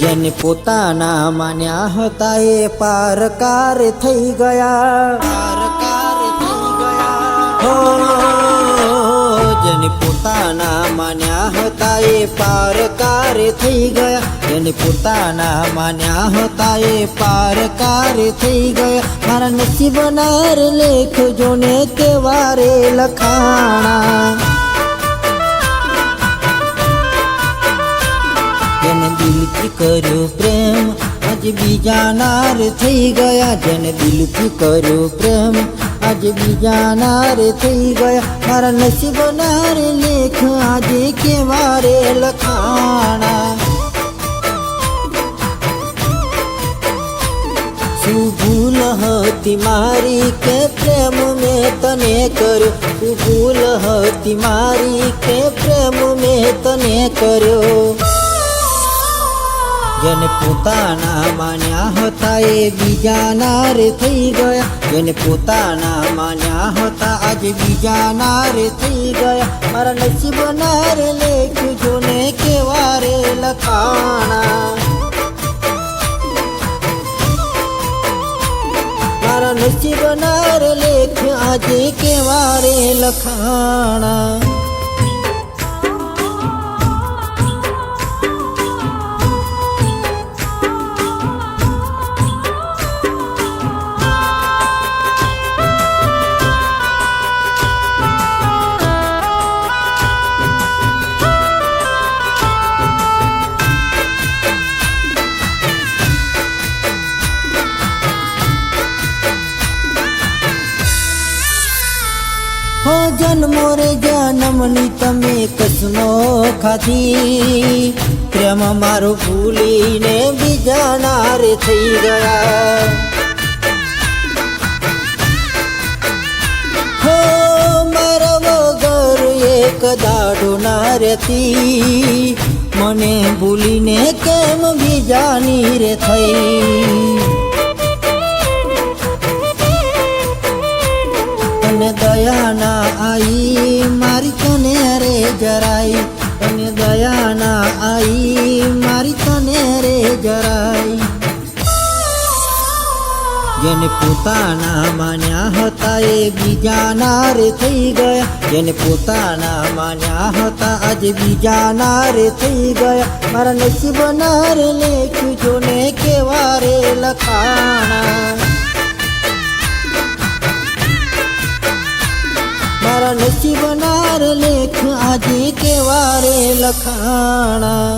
જેને પોતાના માન્યા હતા એ પારકાર થઈ ગયા. પારકાર થઈ ગયા. હો, જેને પોતાના માન્યા હતા એ પારકાર થઈ ગયા. જેને પોતાના માન્યા હતા એ પારકાર થઈ ગયા. મારા નસીબનાર લેખ જોને તેવારે લખાણા. જેને દિલથી કર્યો પ્રેમ આજે બીજા નાર થઈ ગયા જેને દિલથી કર્યો પ્રેમ આજે બીજા નાર થઈ ગયા મારા નસીબ નાર લેખ આજે કેવારે લખાણા શું ભૂલ હતી મારી કે પ્રેમ મેં તને કર્યો શું ભૂલ હતી મારી કે પ્રેમ મેં તને કર્યો જેને પોતાના માન્યા હતા એ બીજાના રે થઈ ગયા. જેને પોતાના માન્યા હતા આજે બીજાના રે થઈ ગયા. મારા નસીબ નારે લેખ્યું કેવા કેવારે લખાણા. મારા નસીબ રે લેખ આજે કેવારે લખાણા. જન્મની તમે કસનો ખાધી. પ્રેમ મારો ભૂલીને બીજા નારે થઈ ગયા. હો, મારા વગર એક દાડો ના મને ભૂલીને કેમ બીજાની રે થઈ? દયાના દયા આઈ રે જરાઈ તને દયા ના આઈ મારી તને રે જરાઈ જેને પોતાના માન્યા હતા એ બીજા નારે થઈ ગયા જેને પોતાના માન્યા હતા આજે બીજા નારે થઈ ગયા મારા નસીબ નારે લેખ્યું જોને કેવારે લખાણા મારા નસીબ નાર લેખ આજે કેવારે લખાણા?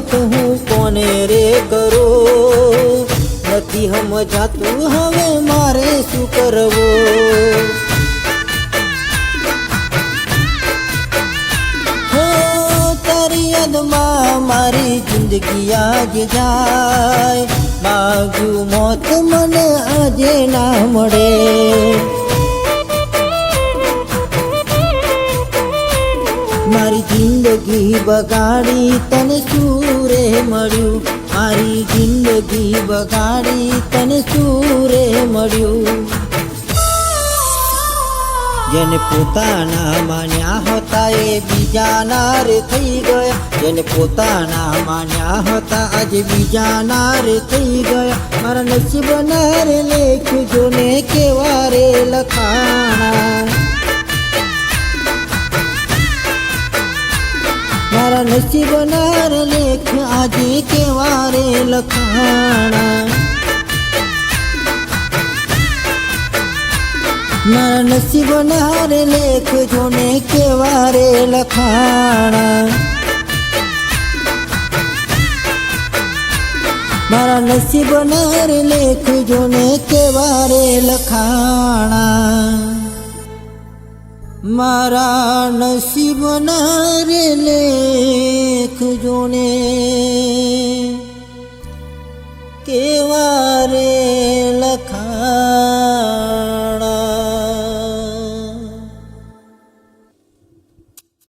વાત હું કોને રે કરો? નથી સમજાતું હવે મારે શું કરવું? યાદમાં મારી જિંદગી આજ જાય. માગું મોત મને આજે ના મળે. મારી જિંદગી બગાડી તને સૂરે મળ્યું. મારી જિંદગી બગાડી તને ચૂરે મળ્યું. જેને પોતાના માન્યા હતા એ બીજાના રે થઈ ગયા. જેને પોતાના માન્યા હતા આજે બીજાના રે થઈ ગયા. મારા નસીબ નારે લેખ્યું જોને કેવારે લખાણા. મારા નસીબ નાર લેખ આજે કેવારે લખાણા મારા નસીબ નાર લેખ જોને કેવારે લખાણા મારા નસીબ નાર લેખ જોને કેવારે લખાણા મારા નસીબ રે মনে কে